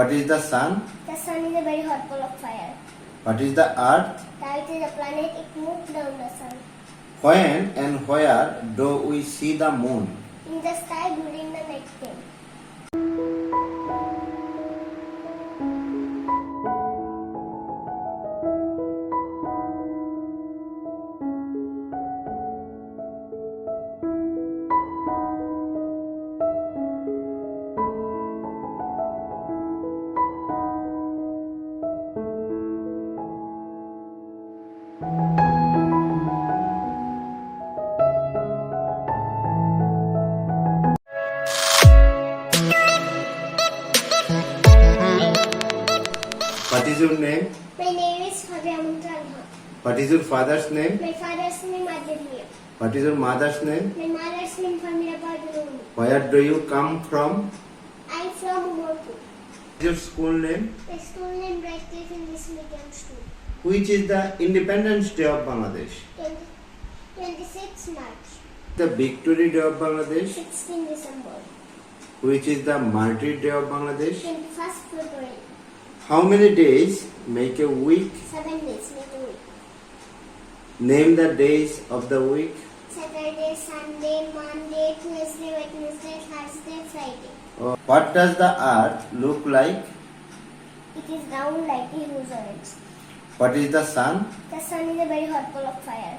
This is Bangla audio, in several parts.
What is the sun? The sun is a very hot ball of fire. What is the earth? The earth is a planet, it moves down the sun. When and where do we see the moon? In the sky during the night time. What is your name? My name is Fabia Muntralha. What is your father's name? My father's name Adilya. What is your mother's name? My mother's name Famira Baduruni. Where do you come from? I'm from is your school name? My school name Radcliffe English Medium School. Which is the Independence Day of Bangladesh? 20, 26 March, The Victory Day of Bangladesh? 16 December, Which is the Martyr Day of Bangladesh? 21st February. How many days make a week? 7 days make a week. Name the days of the week. Saturday, Sunday, Monday, Tuesday, Wednesday, Thursday, Friday. Uh, What does the earth look like? It is round like a huge orange. What is the sun? The sun is a very hot ball of fire.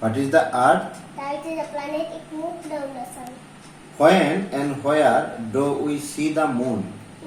What is the earth? The earth is a planet, it moves down the sun. When and where do we see the moon?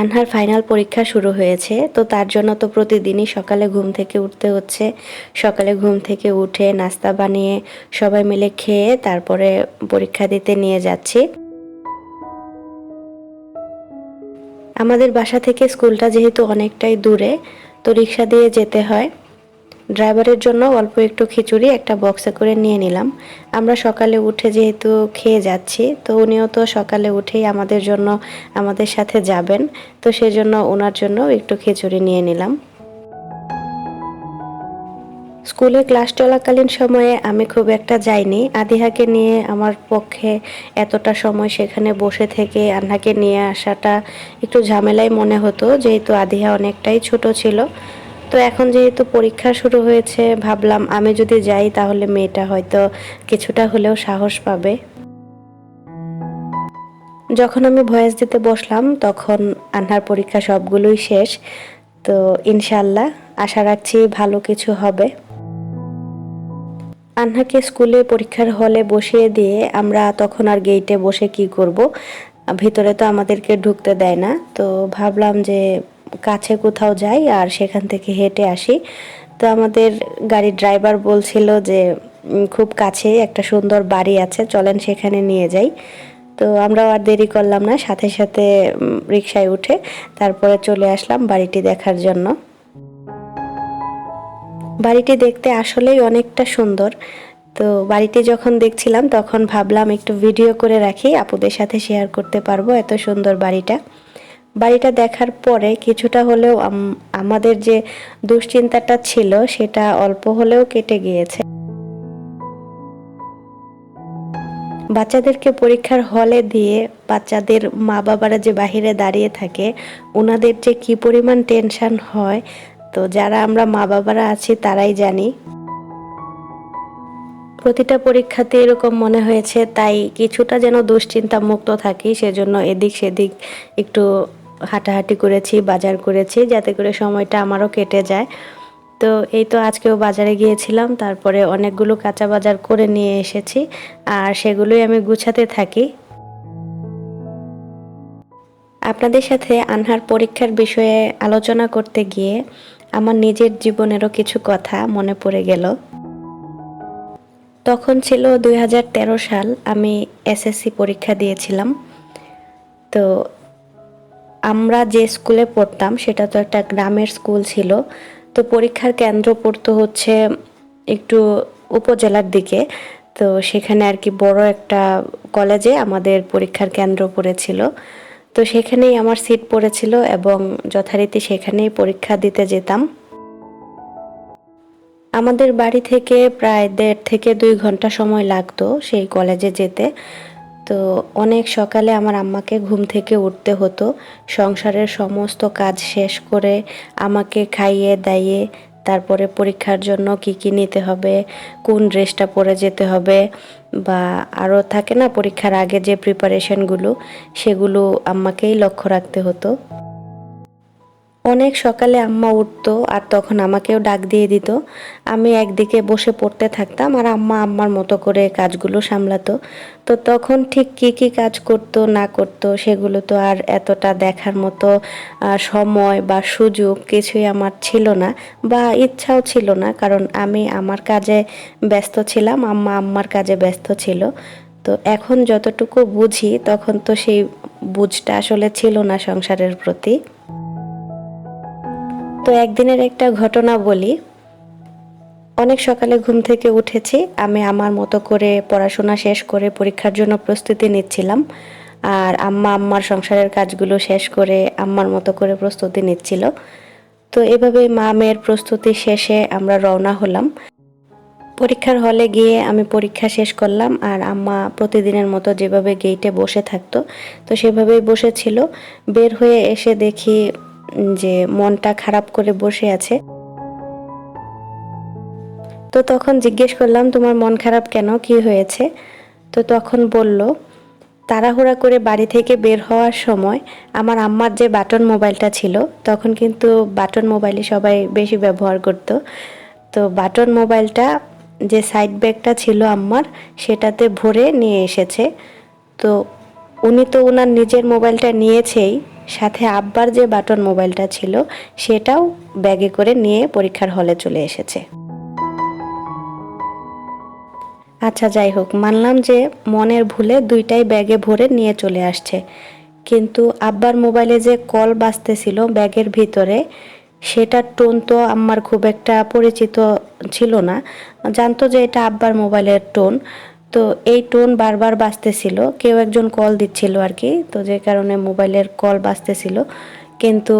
আনহার ফাইনাল পরীক্ষা শুরু হয়েছে, তো তার জন্য তো প্রতিদিনই সকালে ঘুম থেকে উঠতে হচ্ছে। সকালে ঘুম থেকে উঠে নাস্তা বানিয়ে সবাই মিলে খেয়ে তারপরে পরীক্ষা দিতে নিয়ে যাচ্ছি। আমাদের বাসা থেকে স্কুলটা যেহেতু অনেকটাই দূরে, তো রিক্সা দিয়ে যেতে হয়। ড্রাইভারের জন্য অল্প একটু খিচুড়ি একটা বক্সে করে নিয়ে নিলাম। আমরা সকালে উঠে যেহেতু খেয়ে যাচ্ছি, তো উনিও তো সকালে উঠেই আমাদের জন্য আমাদের সাথে যাবেন, তো সেজন্য ওনার জন্য একটু খিচুড়ি নিয়ে নিলাম। স্কুলে ক্লাস চলাকালীন সময়ে আমি খুব একটা যাইনি। আদিহাকে নিয়ে আমার পক্ষে এতটা সময় সেখানে বসে থেকে আন্নাকে নিয়ে আসাটা একটু ঝামেলাই মনে হতো, যেহেতু আদিহা অনেকটাই ছোট ছিল। তো এখন যেহেতু পরীক্ষা শুরু হয়েছে, ভাবলাম আমি যদি যাই তাহলে মেয়েটা হয়তো কিছুটা হলেও সাহস পাবে। যখন আমি ভয়েস দিতে বসলাম, তখন আন্নার পরীক্ষা সবগুলোই শেষ। তো ইনশাল্লাহ আশা রাখছি ভালো কিছু হবে। আন্নাকে স্কুলে পরীক্ষার হলে বসিয়ে দিয়ে আমরা তখন আর গেটে বসে কি করব? ভিতরে তো আমাদেরকে ঢুকতে দেয় না। তো ভাবলাম যে কাছে কোথাও যাই আর সেখান থেকে হেঁটে আসি। তো আমাদের গাড়ির ড্রাইভার বলছিল যে খুব কাছে একটা সুন্দর বাড়ি আছে, চলেন সেখানে নিয়ে যাই। তো আমরাও আর দেরি করলাম না, সাথে সাথে রিক্সায় উঠে তারপরে চলে আসলাম বাড়িটি দেখার জন্য। বাড়িটি দেখতে আসলেই অনেকটা সুন্দর। তো বাড়িটি যখন দেখছিলাম তখন ভাবলাম একটু ভিডিও করে রাখি, আপুদের সাথে শেয়ার করতে পারব এত সুন্দর বাড়িটা। বাড়িটা দেখার পরে কিছুটা হলেও আম- আমাদের যে দুশ্চিন্তাটা ছিল সেটা অল্প হলেও কেটে গিয়েছে। বাচ্চাদেরকে পরীক্ষার হলে দিয়ে বাচ্চাদের মা বাবারা যে বাহিরে দাঁড়িয়ে থাকে ওনাদের যে কি পরিমাণ টেনশন হয়, তো যারা আমরা মা বাবারা আছি তারাই জানি। প্রতিটা পরীক্ষাতে এরকম মনে হয়েছে, তাই কিছুটা যেন দুশ্চিন্তা মুক্ত থাকি, সেজন্য এদিক সেদিক একটু হাঁটাহাঁটি করেছি, বাজার করেছি, যাতে করে সময়টা আমারও কেটে যায়। তো এই তো আজকেও বাজারে গিয়েছিলাম, তারপরে অনেকগুলো কাঁচা বাজার করে নিয়ে এসেছি, আর সেগুলোই আমি গুছাতে থাকি। আপনাদের সাথে আনহার পরীক্ষার বিষয়ে আলোচনা করতে গিয়ে আমার নিজের জীবনেরও কিছু কথা মনে পড়ে গেল। তখন ছিল দু হাজার তেরো সাল, আমি এসএসসি পরীক্ষা দিয়েছিলাম। তো আমরা যে স্কুলে পড়তাম, সেটা তো একটা গ্রামের স্কুল ছিল। তো পরীক্ষার কেন্দ্র পড়তো হচ্ছে একটু উপজেলার দিকে। তো সেখানে আর কি বড় একটা কলেজে আমাদের পরীক্ষার কেন্দ্র পড়েছিল। তো সেখানেই আমার সিট পড়েছিল এবং যথারীতি সেখানেই পরীক্ষা দিতে যেতাম। আমাদের বাড়ি থেকে প্রায় দেড় থেকে দুই ঘণ্টা সময় লাগতো সেই কলেজে যেতে। তো অনেক সকালে আমার আম্মাকে ঘুম থেকে উঠতে হতো। সংসারের সমস্ত কাজ শেষ করে আমাকে খাইয়ে দাইয়ে তারপরে পরীক্ষার জন্য কি কি নিতে হবে, কোন ড্রেসটা পরে যেতে হবে বা আরও থাকে না পরীক্ষার আগে যে প্রিপারেশনগুলো সেগুলো আম্মাকেই লক্ষ্য রাখতে হতো। অনেক সকালে আম্মা উঠতো আর তখন আমাকেও ডাক দিয়ে দিত। আমি একদিকে বসে পড়তে থাকতাম আর আম্মা আম্মার মতো করে কাজগুলো সামলাতো। তো তখন ঠিক কি কি কাজ করতো, না করতো, সেগুলো তো আর এতটা দেখার মতো সময় বা সুযোগ কিছুই আমার ছিল না বা ইচ্ছাও ছিল না। কারণ আমি আমার কাজে ব্যস্ত ছিলাম, আম্মা আম্মার কাজে ব্যস্ত ছিল। তো এখন যতটুকু বুঝি তখন তো সেই বুঝটা আসলে ছিল না সংসারের প্রতি। তো একদিনের একটা ঘটনা বলি। অনেক সকালে ঘুম থেকে উঠেছি। আমি আমার মতো করে পড়াশোনা শেষ করে পরীক্ষার জন্য প্রস্তুতি নিচ্ছিলাম। আর আম্মা আম্মার সংসারের কাজগুলো শেষ করে আম্মার মতো করে প্রস্তুতি নিচ্ছিল। তো এভাবে মা মেয়ের প্রস্তুতি শেষে আমরা রওনা হলাম। পরীক্ষার হলে গিয়ে আমি পরীক্ষা শেষ করলাম আর আম্মা প্রতিদিনের মতো যেভাবে গেটে বসে থাকতো, তো সেভাবেই বসেছিল। বের হয়ে এসে দেখি যে মনটা খারাপ করে বসে আছে। তো তখন জিজ্ঞেস করলাম, তোমার মন খারাপ কেন? কি হয়েছে? তো তখন বলল, তাড়াহুড়া করে বাড়ি থেকে বের হওয়ার সময় আমার আম্মার যে বাটন মোবাইলটা ছিল, তখন কিন্তু বাটন মোবাইলই সবাই বেশি ব্যবহার করত। তো বাটন মোবাইলটা যে সাইড ব্যাগটা ছিল আম্মার, সেটাতে ভরে নিয়ে এসেছে। তো উনি তো ওনার নিজের মোবাইলটা নিয়েছেই সাথে আব্বার যে বাটন মোবাইলটা ছিল, সেটাও ব্যাগে করে নিয়ে পরীক্ষার হলে চলে এসেছে। আচ্ছা যাই হোক, মানলাম যে মনের ভুলে দুইটাই ব্যাগে ভরে নিয়ে চলে আসছে। কিন্তু আব্বার মোবাইলে যে কল বাজতেছিল ব্যাগের ভিতরে, সেটার টোন তো আমার খুব একটা পরিচিত ছিল না। জানতো যে এটা আব্বার মোবাইলের টোন। তো এই টোন বারবার বাজতেছিল। কেউ একজন কল দিচ্ছিল আর কি তো যে কারণে মোবাইলের কল বাজতেছিল। কিন্তু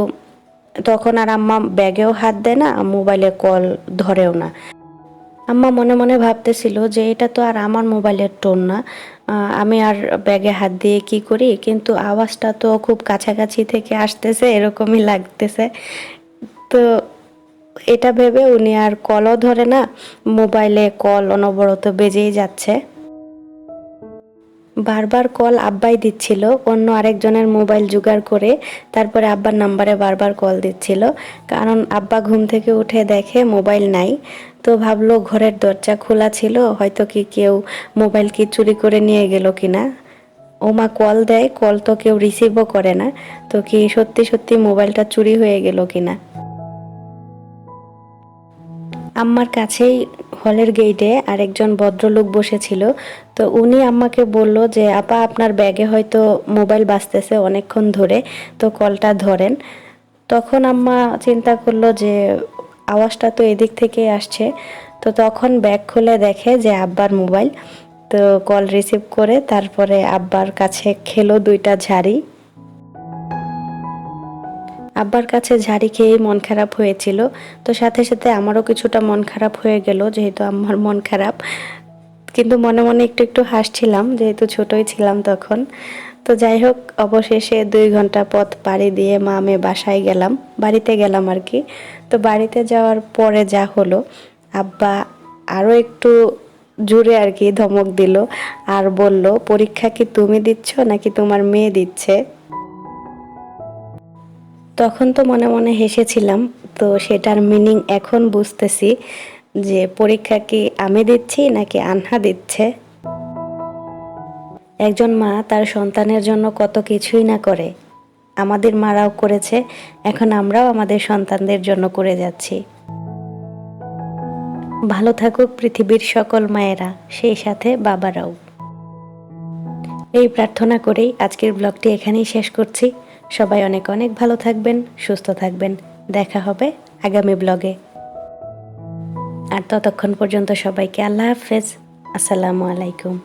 তখন আর আম্মা ব্যাগেও হাত দেয় না মোবাইলে কল ধরেও না। আম্মা মনে মনে ভাবতেছিল যে এটা তো আর আমার মোবাইলের টোন না। আমি আর ব্যাগে হাত দিয়ে কি করি? কিন্তু আওয়াজটা তো খুব কাছাকাছি থেকে আসতেছে, এরকমই লাগতেছে। তো এটা ভেবে উনি আর কলও ধরে না মোবাইলে কল অনবরত বেজেই যাচ্ছে। বারবার কল আব্বাই দিচ্ছিল, অন্য আরেকজনের মোবাইল জোগাড় করে তারপরে আব্বার নাম্বারে বারবার কল দিচ্ছিল। কারণ আব্বা ঘুম থেকে উঠে দেখে মোবাইল নাই। তো ভাবলো ঘরের দরজা খোলা ছিল, হয়তো কি কেউ মোবাইল কি চুরি করে নিয়ে গেল কিনা। ওমা কল দেয়, কল তো কেউ রিসিভও করে না। তো কি সত্যি সত্যি মোবাইলটা চুরি হয়ে গেল কিনা? আম্মার কাছেই হলের গেটে আরেকজন ভদ্রলোক বসেছিল। তো উনি আম্মাকে বলল যে, আপা, আপনার ব্যাগে হয়তো মোবাইল বাজতেছে অনেকক্ষণ ধরে, তো কলটা ধরেন। তখন আম্মা চিন্তা করল যে, আওয়াজটা তো এদিক থেকে আসছে। তো তখন ব্যাগ খুলে দেখে যে, আব্বার মোবাইল তো কল রিসিভ করে তারপরে আব্বার কাছে খেলো দুইটা ঝাড়ি। আব্বার কাছে ঝাড়ি খেয়েই মন খারাপ হয়েছিল। তো সাথে সাথে আমারও কিছুটা মন খারাপ হয়ে গেল, যেহেতু আমার মন খারাপ। কিন্তু মনে মনে একটু একটু হাসছিলাম, যেহেতু ছোটই ছিলাম তখন। তো যাই হোক, অবশেষে দুই ঘণ্টা পথ পাড়ি দিয়ে মা, আমি বাসায় গেলাম। বাড়িতে গেলাম আর কি। তো বাড়িতে যাওয়ার পরে যা হলো, আব্বা আরও একটু জুড়ে আর কি ধমক দিল। আর বলল, পরীক্ষা কি তুমি দিচ্ছ নাকি তোমার মেয়ে দিচ্ছে? তখন তো মনে মনে হেসেছিলাম, তো সেটার মিনিং এখন বুঝতেছি যে পরীক্ষা কি আমি দিচ্ছি নাকি আনহা দিচ্ছে। একজন মা তার সন্তানের জন্য কত কিছুই না করে, আমাদের মারাও করেছে, এখন আমরাও আমাদের সন্তানদের জন্য করে যাচ্ছি। ভালো থাকুক পৃথিবীর সকল মায়েরা, সেই সাথে বাবারাও। এই প্রার্থনা করেই আজকের ব্লগটি এখানেই শেষ করছি। সবাই অনেক অনেক ভালো থাকবেন, সুস্থ থাকবেন। দেখা হবে আগামী ব্লগে। আর ততক্ষণ পর্যন্ত সবাইকে আল্লাহ হাফেজ। আসসালামু আলাইকুম।